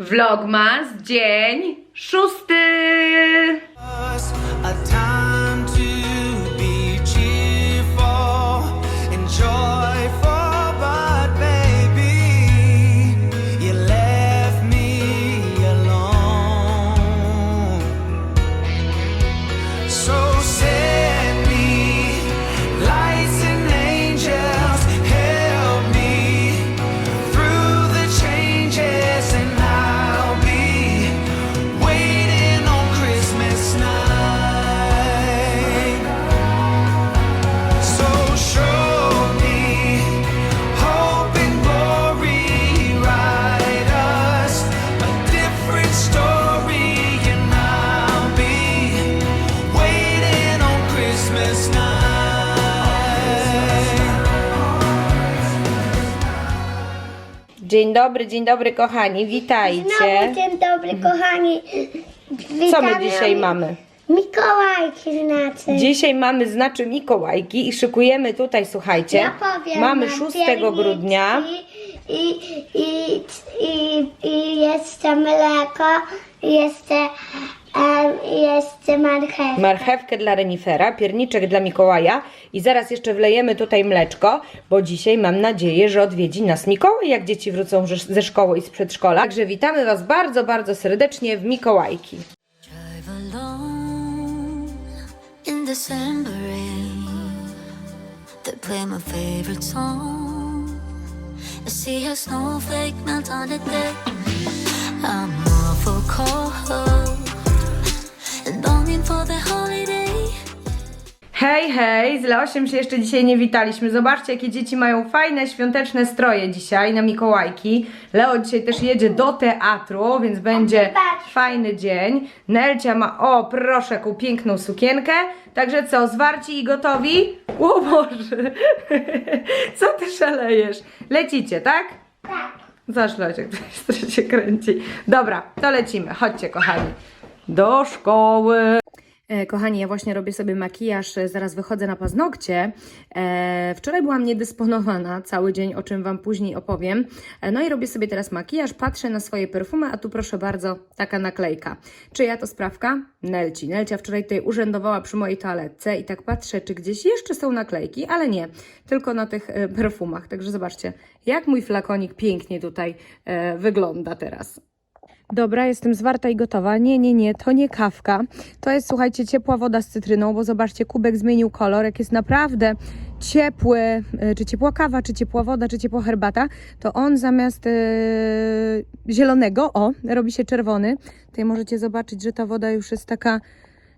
Vlogmas, dzień szósty. Dzień dobry, dzień dobry kochani, witajcie. Znowu dzień dobry, kochani. Co my dzisiaj mamy? Mikołajki znaczy. Dzisiaj mamy znaczy Mikołajki i szykujemy tutaj, słuchajcie. Ja powiem mamy wam 6 pierniczki grudnia. I, i, i, i jeszcze mleko, i jeszcze, i jeszcze marchewka. Marchewkę dla renifera, pierniczek dla Mikołaja i zaraz jeszcze wlejemy tutaj mleczko, bo dzisiaj mam nadzieję, że odwiedzi nas Mikołaj, jak dzieci wrócą ze- szkoły i z przedszkola. Także witamy Was bardzo, bardzo serdecznie w Mikołajki. Drive alone in December rain. They play my favorite song. I see a snowflake melt on a day. I'm awful cold Hej, hej, z Leosiem się jeszcze dzisiaj nie witaliśmy. Zobaczcie, jakie dzieci mają fajne, świąteczne stroje dzisiaj na Mikołajki. Leo dzisiaj też jedzie do teatru, więc będzie fajny dzień. Nelcia ma, o proszę, jaką piękną sukienkę. Także co, zwarci i gotowi? O Boże, co ty szalejesz? Lecicie, tak? Tak. Zasz Leciek, to się kręci. Dobra, to lecimy, chodźcie kochani. Do szkoły. E, Kochani, ja właśnie robię sobie makijaż, e, zaraz wychodzę na paznokcie. E, wczoraj byłam niedysponowana cały dzień, o czym Wam później opowiem. E, no i robię sobie teraz makijaż, patrzę na swoje perfumy, a tu proszę bardzo, taka naklejka. Czyja to sprawka? Nelci. Nelcia wczoraj tutaj urzędowała przy mojej toaletce i tak patrzę, czy gdzieś jeszcze są naklejki, ale nie, tylko na tych perfumach. Także zobaczcie, jak mój flakonik pięknie tutaj wygląda teraz. Dobra, jestem zwarta i gotowa. Nie, nie, nie, to nie kawka. To jest, słuchajcie, ciepła woda z cytryną, bo zobaczcie, kubek zmienił kolor. Jak jest naprawdę ciepły, e, czy ciepła kawa, czy ciepła woda, czy ciepła herbata, to on zamiast e, zielonego, o, robi się czerwony. Tutaj możecie zobaczyć, że ta woda już jest taka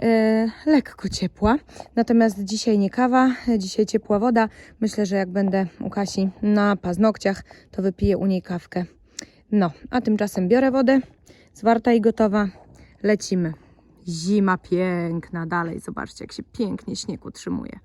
e, lekko ciepła. Natomiast dzisiaj nie kawa, dzisiaj ciepła woda. Myślę, że jak będę u Kasi na paznokciach, to wypiję u niej kawkę. No, a tymczasem biorę wodę, zwarta i gotowa. Lecimy. Zima piękna, dalej zobaczcie, jak się pięknie śnieg utrzymuje.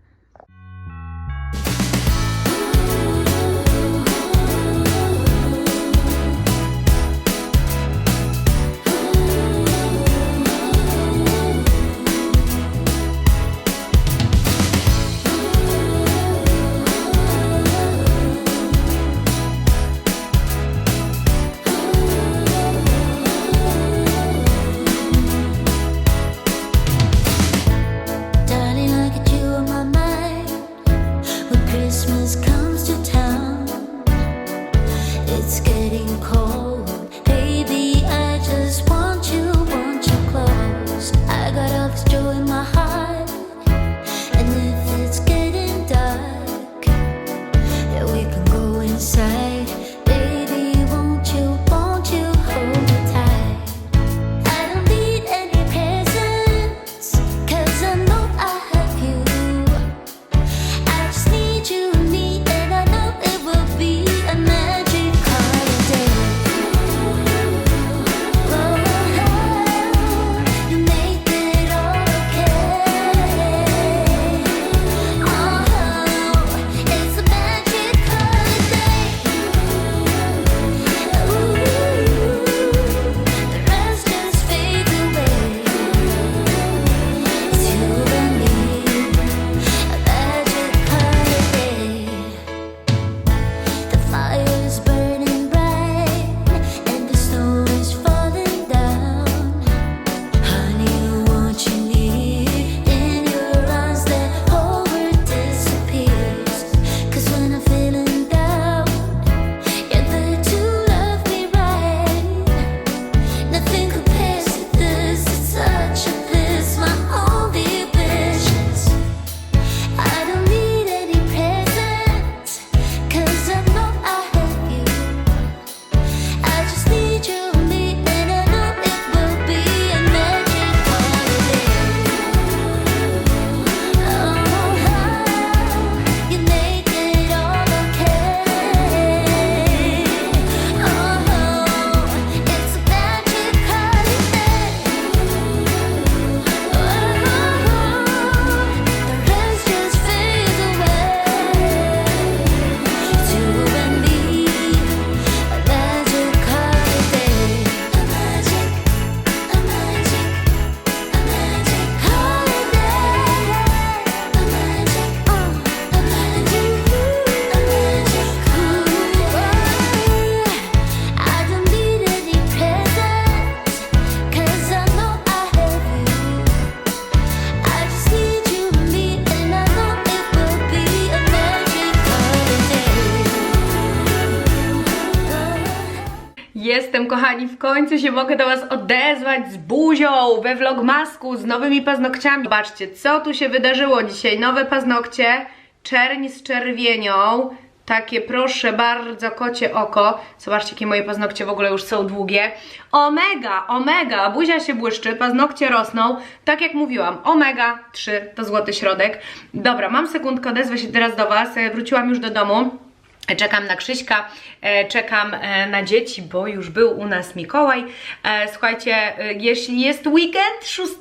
Kochani, w końcu się mogę do Was odezwać z buzią we vlogmasku, z nowymi paznokciami. Zobaczcie, co tu się wydarzyło dzisiaj. Nowe paznokcie, czerń z czerwienią, takie proszę bardzo kocie oko. Zobaczcie, jakie moje paznokcie w ogóle już są długie. Omega, omega, buzia się błyszczy, paznokcie rosną. Tak jak mówiłam, omega 3 to złoty środek. Dobra, mam sekundkę, odezwę się teraz do Was. E, Wróciłam już do domu. Czekam na Krzyśka, e, czekam e, na dzieci, bo już był u nas Mikołaj. E, Słuchajcie, jeśli jest weekend 6,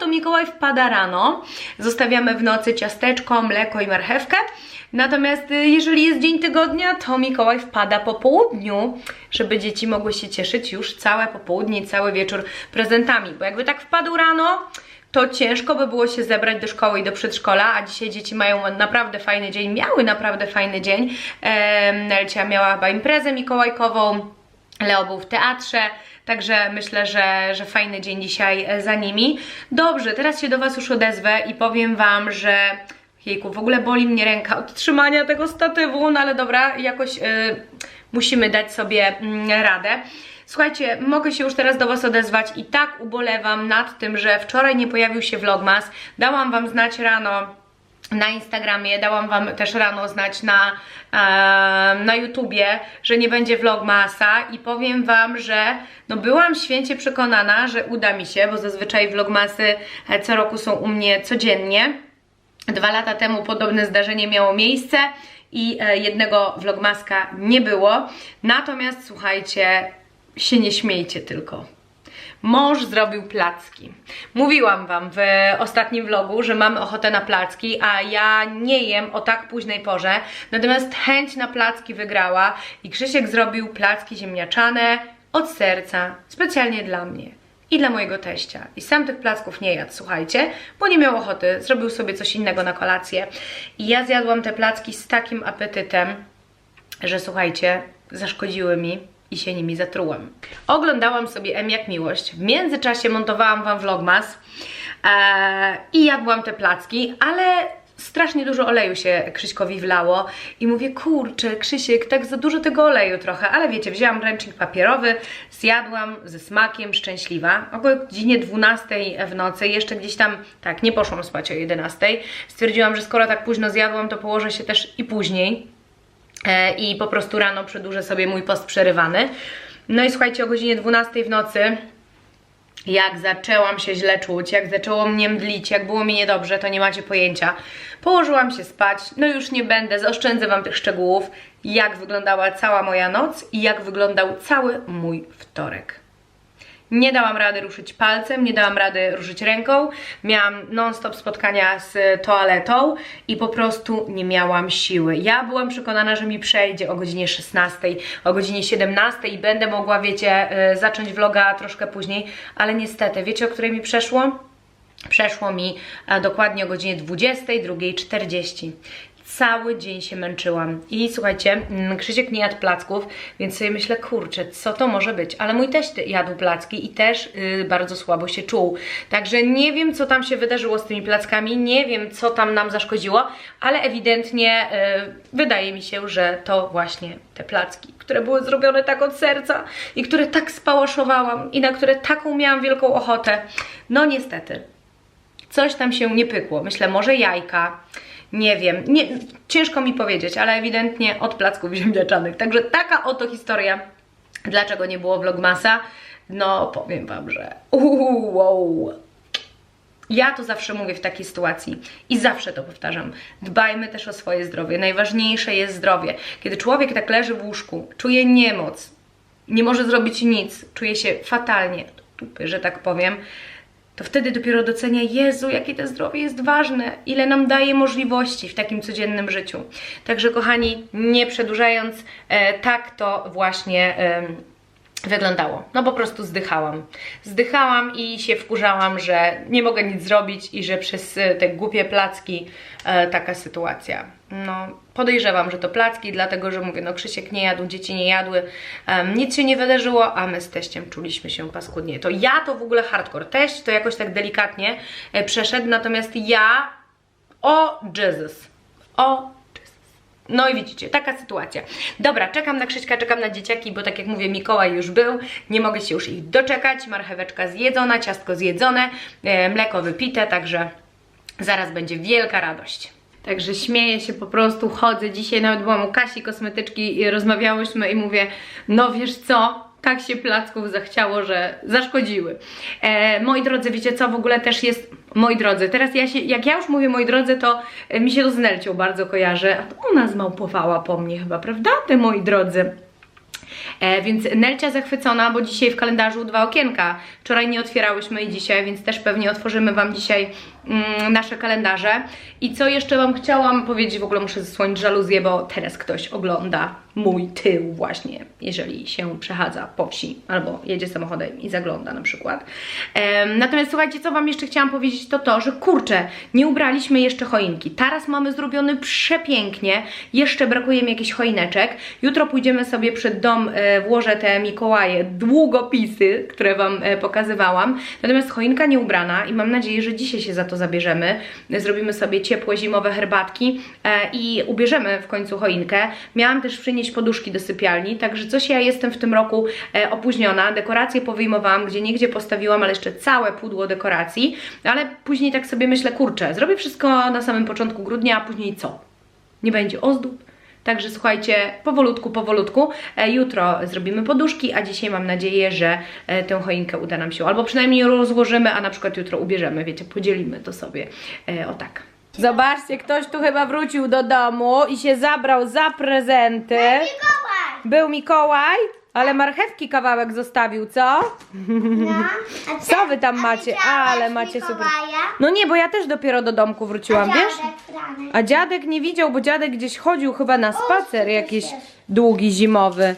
to Mikołaj wpada rano. Zostawiamy w nocy ciasteczko, mleko i marchewkę. Natomiast jeżeli jest dzień tygodnia, to Mikołaj wpada po południu, żeby dzieci mogły się cieszyć już całe popołudnie cały wieczór prezentami. Bo jakby tak wpadł rano, to ciężko by było się zebrać do szkoły i do przedszkola, a dzisiaj dzieci mają naprawdę fajny dzień, miały naprawdę fajny dzień. Nelcia miała chyba imprezę mikołajkową, Leo był w teatrze, także myślę, że, że fajny dzień dzisiaj e, za nimi. Dobrze, teraz się do Was już odezwę i powiem Wam, że jejku, w ogóle boli mnie ręka od trzymania tego statywu, no ale dobra, jakoś e, musimy dać sobie mm, radę. Słuchajcie, mogę się już teraz do Was odezwać i tak ubolewam nad tym, że wczoraj nie pojawił się vlogmas. Dałam Wam znać rano na Instagramie, dałam Wam też rano znać na, na YouTubie, że nie będzie vlogmasa i powiem Wam, że no byłam święcie przekonana, że uda mi się, bo zazwyczaj vlogmasy e, co roku są u mnie codziennie. Dwa lata temu podobne zdarzenie miało miejsce i e, jednego vlogmaska nie było. Natomiast słuchajcie, się nie śmiejcie tylko. Mąż zrobił placki. Mówiłam Wam w ostatnim vlogu, że mamy ochotę na placki, a ja nie jem o tak późnej porze. Natomiast chęć na placki wygrała i Krzysiek zrobił placki ziemniaczane od serca, specjalnie dla mnie i dla mojego teścia. I sam tych placków nie jadł, słuchajcie, bo nie miał ochoty, zrobił sobie coś innego na kolację. I ja zjadłam te placki z takim apetytem, że słuchajcie, zaszkodziły mi i się nimi zatrułam. Oglądałam sobie M jak miłość. W międzyczasie montowałam Wam vlogmas eee, i jadłam te placki, ale strasznie dużo oleju się Krzyśkowi wlało i mówię, kurczę, Krzysiek, tak za dużo tego oleju trochę, ale wiecie, wzięłam ręcznik papierowy, zjadłam ze smakiem, szczęśliwa. Około godzinie 12 w nocy, jeszcze gdzieś tam, tak, nie poszłam spać o 11. Stwierdziłam, że skoro tak późno zjadłam, to położę się też i później i po prostu rano przedłużę sobie mój post przerywany. No i słuchajcie, o godzinie 12 w nocy jak zaczęłam się źle czuć, jak zaczęło mnie mdlić, jak było mi niedobrze, to nie macie pojęcia. Położyłam się spać, no już nie będę, zaoszczędzę Wam tych szczegółów, jak wyglądała cała moja noc i jak wyglądał cały mój wtorek. Nie dałam rady ruszyć palcem, nie dałam rady ruszyć ręką. Miałam non-stop spotkania z toaletą i po prostu nie miałam siły. Ja byłam przekonana, że mi przejdzie o godzinie 16, o godzinie 17 i będę mogła, wiecie, y, zacząć vloga troszkę później, ale niestety, wiecie o której mi przeszło? Przeszło mi dokładnie o godzinie 22.40. Cały dzień się męczyłam. I słuchajcie, mm, Krzysiek nie jadł placków, więc sobie myślę, kurczę, co to może być? Ale mój teść jadł placki i też y, bardzo słabo się czuł. Także nie wiem, co tam się wydarzyło z tymi plackami, nie wiem, co tam nam zaszkodziło, ale ewidentnie y, wydaje mi się, że to właśnie te placki, które były zrobione tak od serca i które tak spałaszowałam i na które taką miałam wielką ochotę. No niestety, coś tam się nie pykło. Myślę, może jajka, nie wiem, nie, ciężko mi powiedzieć, ale ewidentnie od placków ziemniaczanych. Także taka oto historia, dlaczego nie było vlogmasa. No, powiem Wam, że uuu, wow. Ja to zawsze mówię w takiej sytuacji i zawsze to powtarzam. Dbajmy też o swoje zdrowie. Najważniejsze jest zdrowie. Kiedy człowiek tak leży w łóżku, czuje niemoc, nie może zrobić nic, czuje się fatalnie, tupy, że tak powiem, to wtedy dopiero docenia, Jezu, jakie to zdrowie jest ważne, ile nam daje możliwości w takim codziennym życiu. Także kochani, nie przedłużając, e, tak to właśnie wyglądało. No po prostu zdychałam. Zdychałam i się wkurzałam, że nie mogę nic zrobić i że przez e, te głupie placki e, taka sytuacja. No, podejrzewam, że to placki, dlatego że mówię, no Krzysiek nie jadł, dzieci nie jadły, nic się nie wydarzyło, a my z teściem czuliśmy się paskudnie. To ja to w ogóle hardcore. Teść to jakoś tak delikatnie e, przeszedł, natomiast ja, o Jesus, o. No i widzicie, taka sytuacja. Dobra, czekam na Krzyśka, czekam na dzieciaki, bo tak jak mówię, Mikołaj już był, nie mogę się już ich doczekać, marcheweczka zjedzona, ciastko zjedzone, e, mleko wypite, także zaraz będzie wielka radość. Także śmieję się po prostu, chodzę. Dzisiaj nawet byłam u Kasi kosmetyczki i rozmawiałyśmy i mówię, no wiesz co, tak się placków zachciało, że zaszkodziły. E, moi drodzy, wiecie co, w ogóle też jest, moi drodzy, teraz ja się, jak ja już mówię moi drodzy, to e, mi się to z Nelcią bardzo kojarzy, a to ona zmałpowała po mnie chyba, prawda, te moi drodzy? E, więc Nelcia zachwycona, bo dzisiaj w kalendarzu dwa okienka. Wczoraj nie otwierałyśmy i dzisiaj, więc też pewnie otworzymy Wam dzisiaj nasze kalendarze. I co jeszcze Wam chciałam powiedzieć, w ogóle muszę zasłonić żaluzję, bo teraz ktoś ogląda mój tył właśnie, jeżeli się przechadza po wsi albo jedzie samochodem i zagląda na przykład. Natomiast słuchajcie, co Wam jeszcze chciałam powiedzieć, to to, że kurczę, nie ubraliśmy jeszcze choinki. Taras mamy zrobiony przepięknie, jeszcze brakuje mi jakichś choineczek. Jutro pójdziemy sobie przed dom, e, włożę te Mikołaje, długopisy, które Wam e, pokazywałam. Natomiast choinka nie ubrana i mam nadzieję, że dzisiaj się za to zabierzemy. Zrobimy sobie ciepłe, zimowe herbatki e, i ubierzemy w końcu choinkę. Miałam też przynieść poduszki do sypialni, także coś ja jestem w tym roku e, opóźniona. Dekoracje powyjmowałam, gdzie niegdzie postawiłam, ale jeszcze całe pudło dekoracji. Ale później tak sobie myślę, kurczę, zrobię wszystko na samym początku grudnia, a później co? Nie będzie ozdób, Także słuchajcie, powolutku, powolutku. E, jutro zrobimy poduszki, a dzisiaj mam nadzieję, że e, tę choinkę uda nam się albo przynajmniej ją rozłożymy, a na przykład jutro ubierzemy, wiecie, podzielimy to sobie e, o tak. Zobaczcie, ktoś tu chyba wrócił do domu i się zabrał za prezenty. Mikołaj! Był Mikołaj, ale marchewki kawałek zostawił, co? No, a Co wy tam macie? Ale macie super. No nie, bo ja też dopiero do domku wróciłam, wiesz? A dziadek nie widział, bo dziadek gdzieś chodził chyba na spacer jakiś długi, zimowy.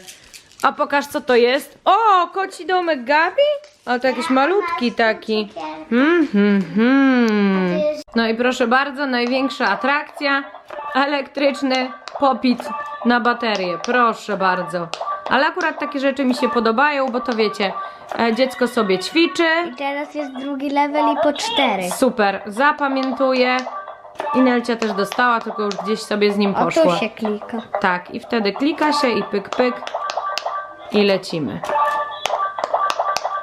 A pokaż co to jest. O, koci domek Gabi? A to jakiś malutki taki. Hmm, hmm, hmm. No i proszę bardzo, największa atrakcja. Elektryczny popit na baterię. Proszę bardzo. Ale akurat takie rzeczy mi się podobają, bo to wiecie, e, dziecko sobie ćwiczy. Teraz jest drugi level i po cztery. Super, zapamiętuję. I Nelcia też dostała, tylko już gdzieś sobie z nim poszła. klika. Tak, i wtedy klika się i pyk, pyk i lecimy.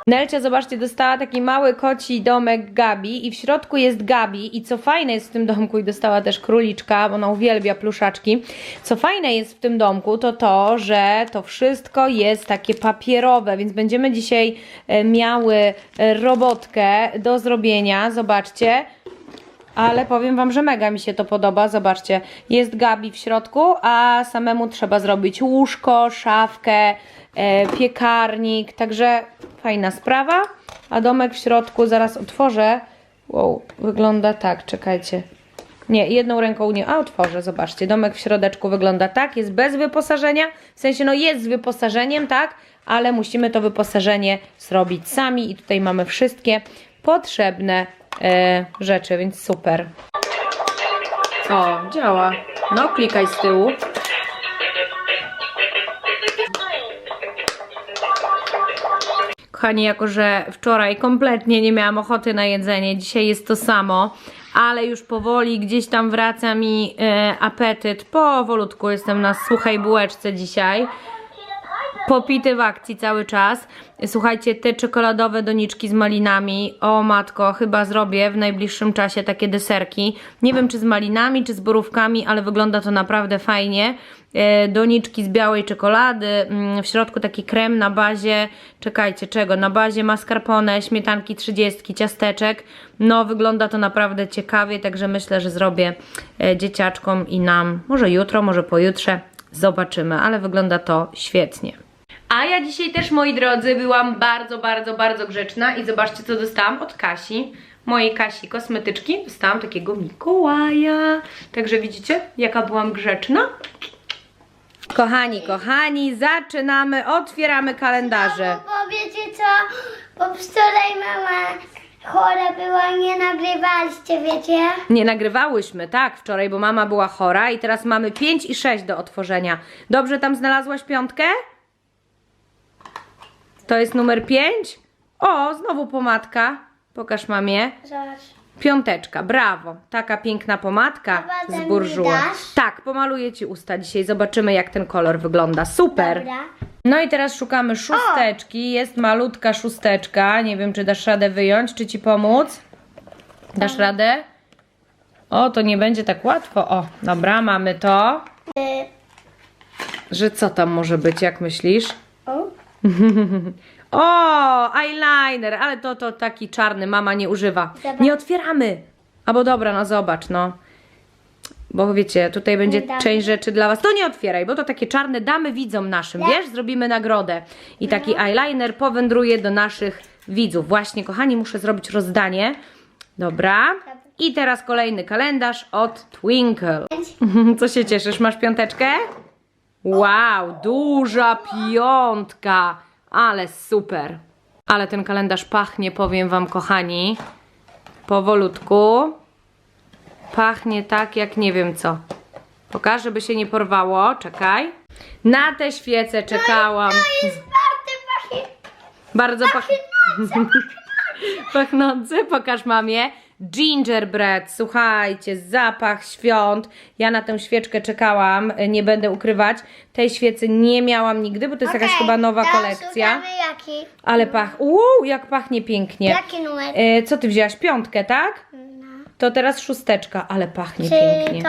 Nelcia, zobaczcie, dostała taki mały koci domek Gabi i w środku jest Gabi i co fajne jest w tym domku i dostała też króliczka, bo ona uwielbia pluszaczki. Co fajne jest w tym domku to to, że to wszystko jest takie papierowe, więc będziemy dzisiaj e, miały e, robotkę do zrobienia, zobaczcie. Ale powiem Wam, że mega mi się to podoba. Zobaczcie, jest Gabi w środku, a samemu trzeba zrobić łóżko, szafkę, e, piekarnik, także fajna sprawa. A domek w środku zaraz otworzę. Wow, wygląda tak, czekajcie. Nie, jedną ręką nie, a otworzę, zobaczcie. Domek w środeczku wygląda tak, jest bez wyposażenia, w sensie no jest z wyposażeniem, tak, ale musimy to wyposażenie zrobić sami i tutaj mamy wszystkie potrzebne e, rzeczy, więc super. O, działa. No, klikaj z tyłu. Kochani, jako że wczoraj kompletnie nie miałam ochoty na jedzenie, dzisiaj jest to samo, ale już powoli gdzieś tam wraca mi e, apetyt. Powolutku jestem na suchej bułeczce dzisiaj popity w akcji cały czas. Słuchajcie, te czekoladowe doniczki z malinami, o matko, chyba zrobię w najbliższym czasie takie deserki. Nie wiem, czy z malinami, czy z borówkami, ale wygląda to naprawdę fajnie. E, Doniczki z białej czekolady, mm, w środku taki krem na bazie, czekajcie, czego? Na bazie mascarpone, śmietanki 30, ciasteczek. No, wygląda to naprawdę ciekawie, także myślę, że zrobię e, dzieciaczkom i nam, może jutro, może pojutrze, zobaczymy, ale wygląda to świetnie. A ja dzisiaj też, moi drodzy, byłam bardzo, bardzo, bardzo grzeczna i zobaczcie, co dostałam od Kasi. Mojej Kasi kosmetyczki. Dostałam takiego Mikołaja. Także widzicie, jaka byłam grzeczna? Kochani, kochani, zaczynamy, otwieramy kalendarze. Bo wiecie co? Bo wczoraj mama chora była, nie nagrywaliście, wiecie? Nie nagrywałyśmy, tak, wczoraj, bo mama była chora i teraz mamy 5 i 6 do otworzenia. Dobrze tam znalazłaś piątkę? To jest numer 5? O, znowu pomadka. Pokaż mamie. Zobacz. Piąteczka, brawo. Taka piękna pomadka A potem z burżuła. Tak, pomaluję Ci usta dzisiaj. Zobaczymy, jak ten kolor wygląda. Super. Dobra. No i teraz szukamy szósteczki. Jest malutka szósteczka. Nie wiem, czy dasz radę wyjąć, czy Ci pomóc. Dasz radę? O, to nie będzie tak łatwo. O, dobra, mamy to. Y, Że co tam może być, jak myślisz? o. Eyeliner, ale to, to taki czarny, mama nie używa. Zobacz. Nie otwieramy. Albo dobra, no zobacz, no. Bo wiecie, tutaj będzie damy. część rzeczy dla was. To nie otwieraj, bo to takie czarne damy widzom naszym, wiesz? Zrobimy nagrodę. I taki eyeliner powędruje do naszych widzów. Właśnie, kochani, muszę zrobić rozdanie. Dobra. I teraz kolejny kalendarz od Twinkle. Co się cieszysz? Masz piąteczkę? Wow, duża piątka. Ale super. Ale ten kalendarz pachnie, powiem wam, kochani. Powolutku. Pachnie tak, jak nie wiem co. Pokaż, żeby się nie porwało. Czekaj. Na te świece czekałam. Bardzo pachnie. Bardzo pach... pachnący. Pokaż mamie. Gingerbread, słuchajcie, zapach świąt. Ja na tę świeczkę czekałam, nie będę ukrywać. Tej świecy nie miałam nigdy, bo to jest jakaś Okej, chyba nowa teraz kolekcja. szukamy jaki. Ale pach. Uuu, jak pachnie pięknie. Jaki numer? E, co ty wzięłaś? Piątkę, tak? No. To teraz szósteczka, ale pachnie Czy pięknie. to?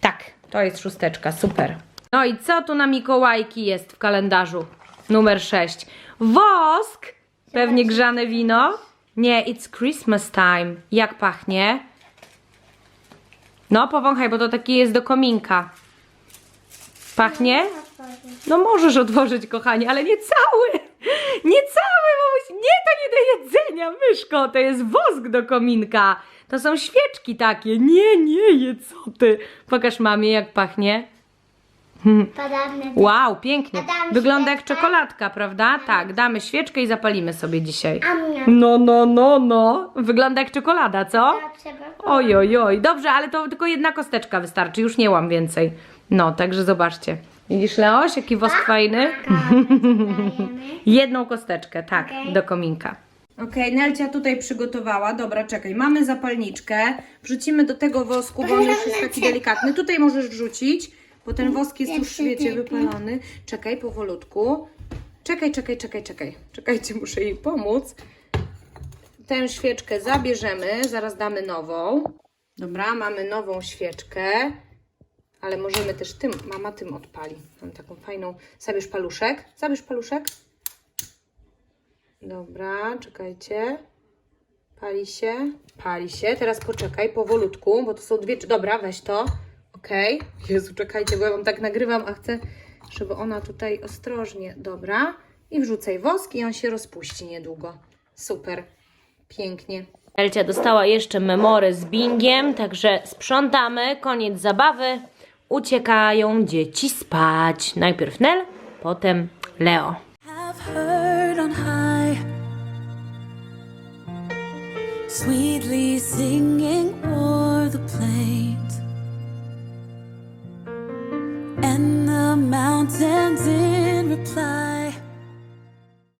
Tak, to jest szósteczka, super. No i co tu na Mikołajki jest w kalendarzu? Numer 6. Wosk! Pewnie grzane wino? Nie, it's Christmas time. Jak pachnie? No, powąchaj, bo to taki jest do kominka. Pachnie? No możesz otworzyć, kochanie, ale nie cały! Nie cały, mamuś! Nie, to nie do jedzenia, myszko! To jest wosk do kominka! To są świeczki takie. Nie, nie je, co ty? Pokaż mamie, jak pachnie. Do... Wow, pięknie. Wygląda jak świeczkę? czekoladka, prawda? Tak, damy świeczkę i zapalimy sobie dzisiaj. A mnie. No, no, no, no. Wygląda jak czekolada, co? Tak. Oj, oj, oj. Dobrze, ale to tylko jedna kosteczka wystarczy, już nie łam więcej. No, także zobaczcie. Widzisz, Leoś, jaki wosk fajny? Jedną kosteczkę, tak, Okej. do kominka. Okej, Nelcia tutaj przygotowała. Dobra, czekaj, mamy zapalniczkę. Wrzucimy do tego wosku, bo on już jest taki delikatny. Tutaj możesz wrzucić, bo ten wosk jest już, wiecie, wypalony. Czekaj, powolutku. Czekaj, czekaj, czekaj, czekaj. Czekajcie, muszę jej pomóc. Tę świeczkę zabierzemy, zaraz damy nową. Dobra, mamy nową świeczkę. Ale możemy też tym, mama tym odpali. Mam taką fajną. Zabierz paluszek. Zabierz paluszek. Dobra, czekajcie. Pali się. Pali się. Teraz poczekaj powolutku, bo to są dwie. Dobra, weź to. Okej. Jezu, czekajcie, bo ja wam tak nagrywam, a chcę, żeby ona tutaj ostrożnie. Dobra. I wrzucaj wosk i on się rozpuści niedługo. Super. Pięknie. Elcia dostała jeszcze memory z bingiem, także sprzątamy, koniec zabawy. Uciekają dzieci spać. Najpierw Nel, potem Leo. sweetly singing o'er the plain. mountains in reply.